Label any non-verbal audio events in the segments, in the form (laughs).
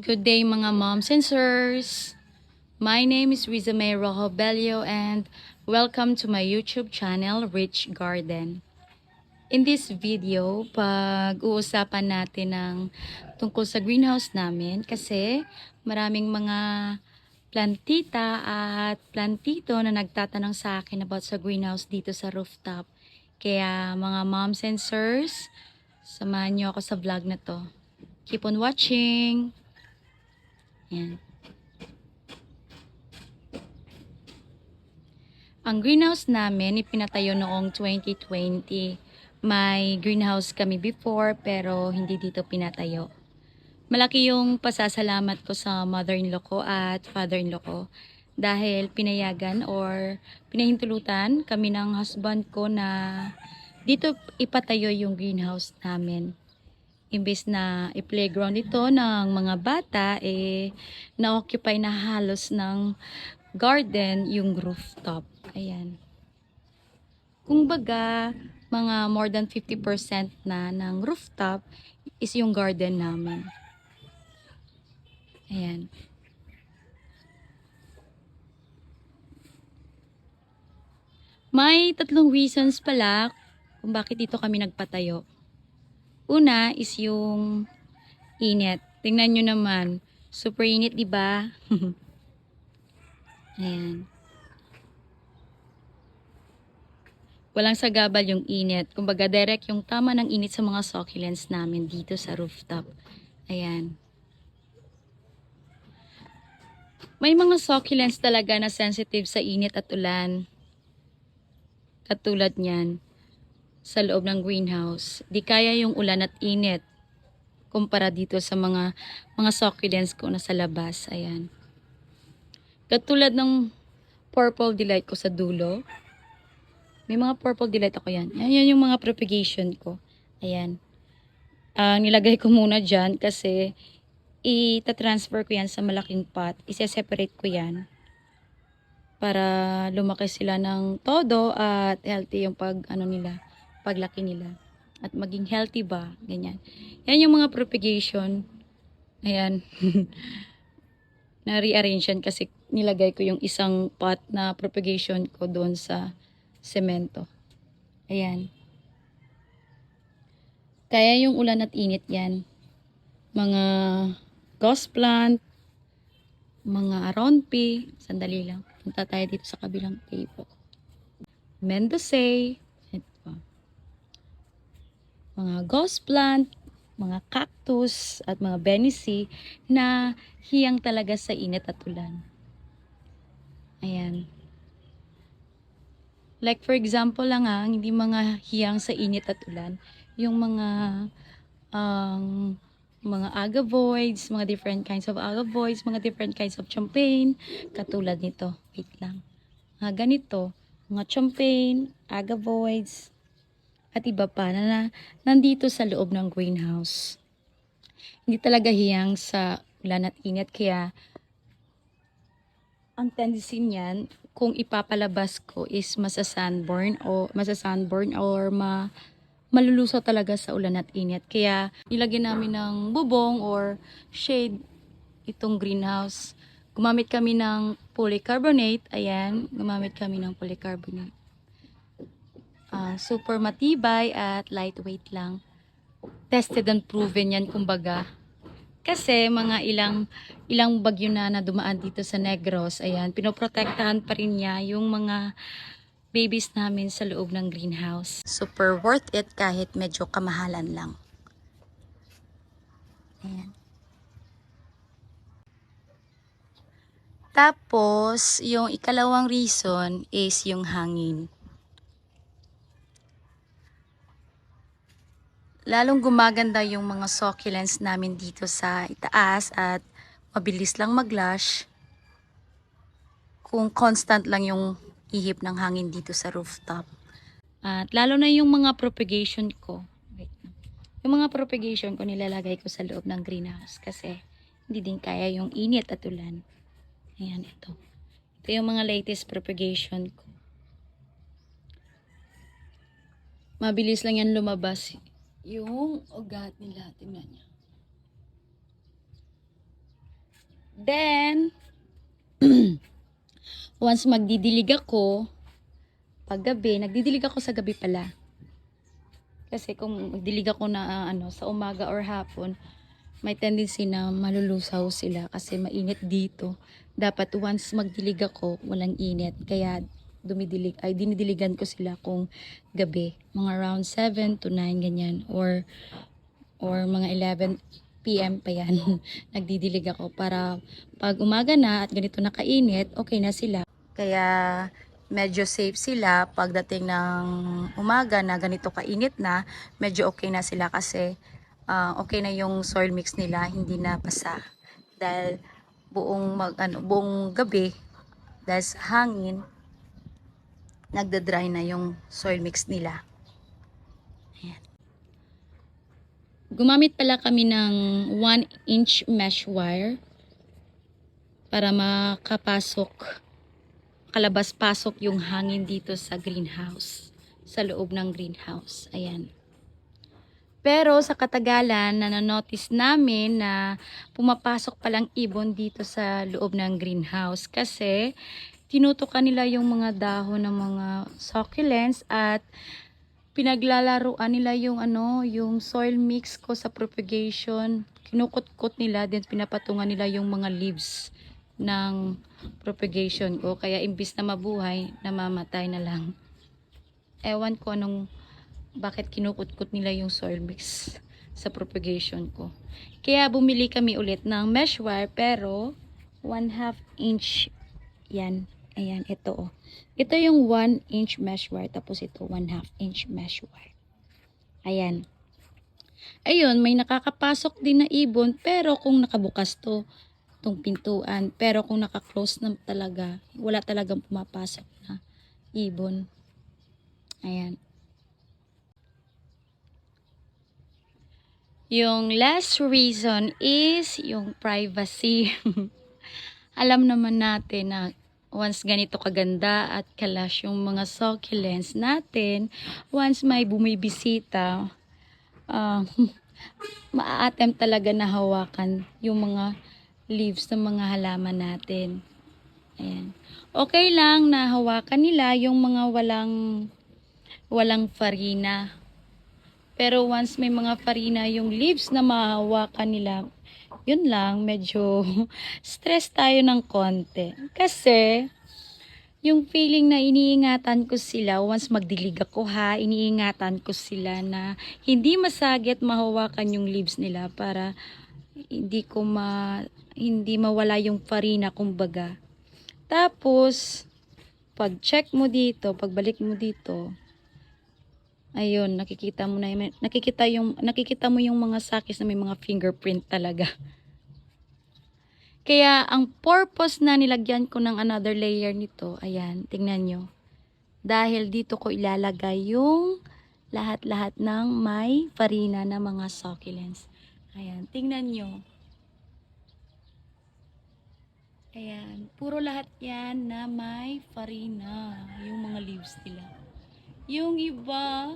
Good day mga moms and sirs. My name is Riza May Rojo Bello and welcome to my YouTube channel, Rich Garden. In this video, pag-uusapan natin ng tungkol sa greenhouse namin kasi maraming mga plantita at plantito na nagtatanong sa akin about sa greenhouse dito sa rooftop. Kaya mga moms and sirs, samahan niyo ako sa vlog na to. Keep on watching! Yan. Ang greenhouse namin, ipinatayo noong 2020. May greenhouse kami before, pero hindi dito pinatayo. Malaki yung pasasalamat ko sa mother-in-law ko at father-in-law ko dahil pinayagan or pinahintulutan kami ng husband ko na dito ipatayo yung greenhouse namin imbes na i-playground ito ng mga bata, eh, na-occupy na halos ng garden yung rooftop. Ayan. Kung baga, mga more than 50% na ng rooftop is yung garden namin. Ayan. May tatlong reasons pala kung bakit dito kami nagpatayo. Una is yung init. Tingnan nyo naman. Super init, di ba? (laughs) Ayan. Walang sagabal yung init. Kumbaga, direct yung tama ng init sa mga succulents namin dito sa rooftop. Ayan. May mga succulents talaga na sensitive sa init at ulan. Katulad niyan sa loob ng greenhouse. Di kaya yung ulan at init kumpara dito sa mga mga succulents ko na sa labas. Ayan. Katulad ng purple delight ko sa dulo. May mga purple delight ako yan. Ayan yan yung mga propagation ko. Ayan. Ah, nilagay ko muna dyan kasi ita-transfer ko yan sa malaking pot. Ise-separate ko yan para lumaki sila ng todo at healthy yung pag ano nila paglaki nila at maging healthy ba ganyan. Yan yung mga propagation. Ayan. (laughs) Na-rearrange kasi nilagay ko yung isang pot na propagation ko doon sa semento. Ayan. Kaya yung ulan at init yan. Mga ghost plant mga aronpi sandali lang. Punta tayo dito sa kabilang table. Mendoza ito mga ghost plant, mga cactus, at mga benisi na hiyang talaga sa init at ulan. Ayan. Like for example lang ha, hindi mga hiyang sa init at ulan. Yung mga ang mga agavoids, mga different kinds of agavoids, mga different kinds of champagne, katulad nito. Wait lang. Mga ganito, mga champagne, agavoids, at iba pa na, na nandito sa loob ng greenhouse. Hindi talaga hiyang sa ulan at init kaya ang tendency niyan kung ipapalabas ko is masa sunburn o masa sunburn or ma malulusaw talaga sa ulan at init. Kaya nilagyan namin ng bubong or shade itong greenhouse. Gumamit kami ng polycarbonate. Ayan, gumamit kami ng polycarbonate ah, super matibay at lightweight lang. Tested and proven yan kumbaga. Kasi mga ilang ilang bagyo na na dumaan dito sa Negros, ayan, pinoprotektahan pa rin niya yung mga babies namin sa loob ng greenhouse. Super worth it kahit medyo kamahalan lang. Ayan. Tapos, yung ikalawang reason is yung hangin. Lalong gumaganda yung mga succulents namin dito sa itaas at mabilis lang maglash kung constant lang yung ihip ng hangin dito sa rooftop. At lalo na yung mga propagation ko. Wait. Yung mga propagation ko nilalagay ko sa loob ng greenhouse kasi hindi din kaya yung init at ulan. Ayan, ito. Ito yung mga latest propagation ko. Mabilis lang yan lumabas yung ugat nila. Tingnan niya. Then, (clears throat) once magdidilig ako, pag gabi, nagdidilig ako sa gabi pala. Kasi kung magdilig ako na ah, ano, sa umaga or hapon, may tendency na malulusaw sila kasi mainit dito. Dapat once magdilig ako, walang init. Kaya dumidilig, ay dinidiligan ko sila kung gabi. Mga around 7 to 9 ganyan. Or, or mga 11 PM pa yan. (laughs) Nagdidilig ako para pag umaga na at ganito na kainit, okay na sila. Kaya medyo safe sila pagdating ng umaga na ganito kainit na, medyo okay na sila kasi ah, okay na yung soil mix nila, hindi na basa. Dahil buong mag, ano, buong gabi dahil sa hangin nagda-dry na yung soil mix nila. Ayan. Gumamit pala kami ng 1 inch mesh wire para makapasok kalabas-pasok yung hangin dito sa greenhouse sa loob ng greenhouse. Ayan. Pero sa katagalan, nananotice namin na pumapasok palang ibon dito sa loob ng greenhouse kasi tinutukan nila yung mga dahon ng mga succulents at pinaglalaruan nila yung ano, yung soil mix ko sa propagation. Kinukot-kot nila, then pinapatungan nila yung mga leaves ng propagation ko. Kaya imbis na mabuhay, namamatay na lang. Ewan ko anong bakit kinukot-kot nila yung soil mix sa propagation ko. Kaya bumili kami ulit ng mesh wire pero 1 half inch yan. Ayan, ito oh. Ito yung 1 inch mesh wire tapos ito 1 half inch mesh wire. Ayan. Ayun, may nakakapasok din na ibon pero kung nakabukas to, tong pintuan. Pero kung naka-close na talaga, wala talagang pumapasok na ibon. Ayan. Yung last reason is yung privacy. (laughs) Alam naman natin na once ganito kaganda at kalash yung mga succulents natin, once may bumibisita, (laughs) uh, maa-attempt talaga na hawakan yung mga leaves ng mga halaman natin. Ayan. Okay lang na hawakan nila yung mga walang walang farina. Pero once may mga farina yung leaves na mahawakan nila, yun lang, medyo (laughs) stress tayo ng konti. Kasi, yung feeling na iniingatan ko sila, once magdilig ako ha, iniingatan ko sila na hindi masagit mahawakan yung leaves nila para hindi ko ma hindi mawala yung farina kumbaga. Tapos pag check mo dito, pagbalik mo dito, ayun, nakikita mo na nakikita yung nakikita mo yung mga sakis na may mga fingerprint talaga. (laughs) Kaya ang purpose na nilagyan ko ng another layer nito, ayan, tingnan nyo. Dahil dito ko ilalagay yung lahat-lahat ng may farina na mga succulents. Ayan, tingnan nyo. Ayan, puro lahat yan na may farina, yung mga leaves nila. Yung iba,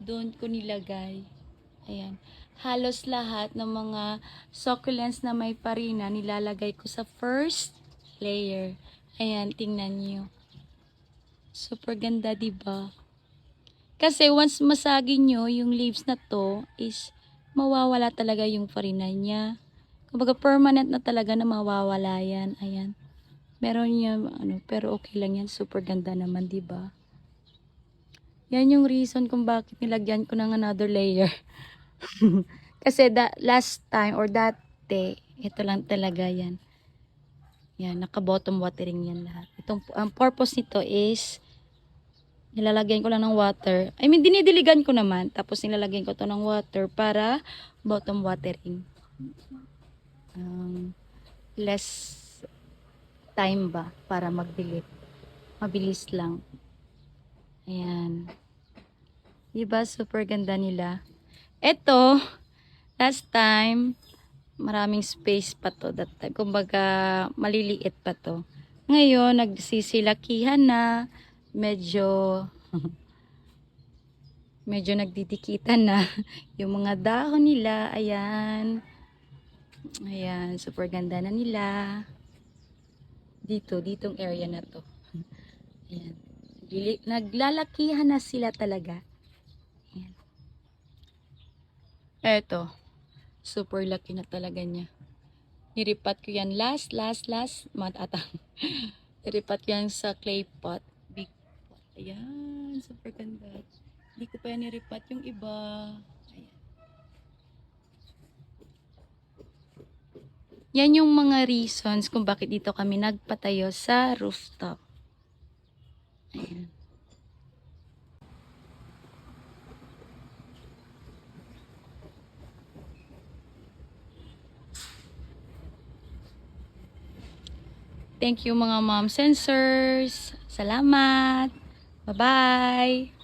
doon ko nilagay. Ayan, halos lahat ng mga succulents na may farina, nilalagay ko sa first layer. Ayan, tingnan nyo. Super ganda, ba? Kasi once masagi nyo yung leaves na to is mawawala talaga yung farina niya. Kumbaga permanent na talaga na mawawala yan. Ayan. Meron niya ano, pero okay lang yan. Super ganda naman, ba? Yan yung reason kung bakit nilagyan ko ng another layer. (laughs) (laughs) Kasi that last time or day, ito lang talaga yan. Yan, naka-bottom watering yan lahat. Itong, ang purpose nito is, nilalagyan ko lang ng water. I mean, dinidiligan ko naman. Tapos nilalagyan ko to ng water para bottom watering. Um, less time ba para magdilig. Mabilis lang. Ayan. Diba? Super ganda nila. Ito, last time, maraming space pa to. That, time. kumbaga, maliliit pa to. Ngayon, nagsisilakihan na. Medyo, (laughs) medyo nagdidikitan na. (laughs) Yung mga dahon nila, ayan. Ayan, super ganda na nila. Dito, ditong area na to. (laughs) Ayan. Naglalakihan na sila talaga. Ayan. Eto, super laki na talaga niya. Niripat ko yan last, last, last matatang. (laughs) Niripat ko yan sa clay pot. Big pot. Ayan, super ganda. Hindi ko pa yan niripat yung iba. Ayan. Yan yung mga reasons kung bakit dito kami nagpatayo sa rooftop. Ayan. Thank you mga mom sensors. Salamat. Bye-bye.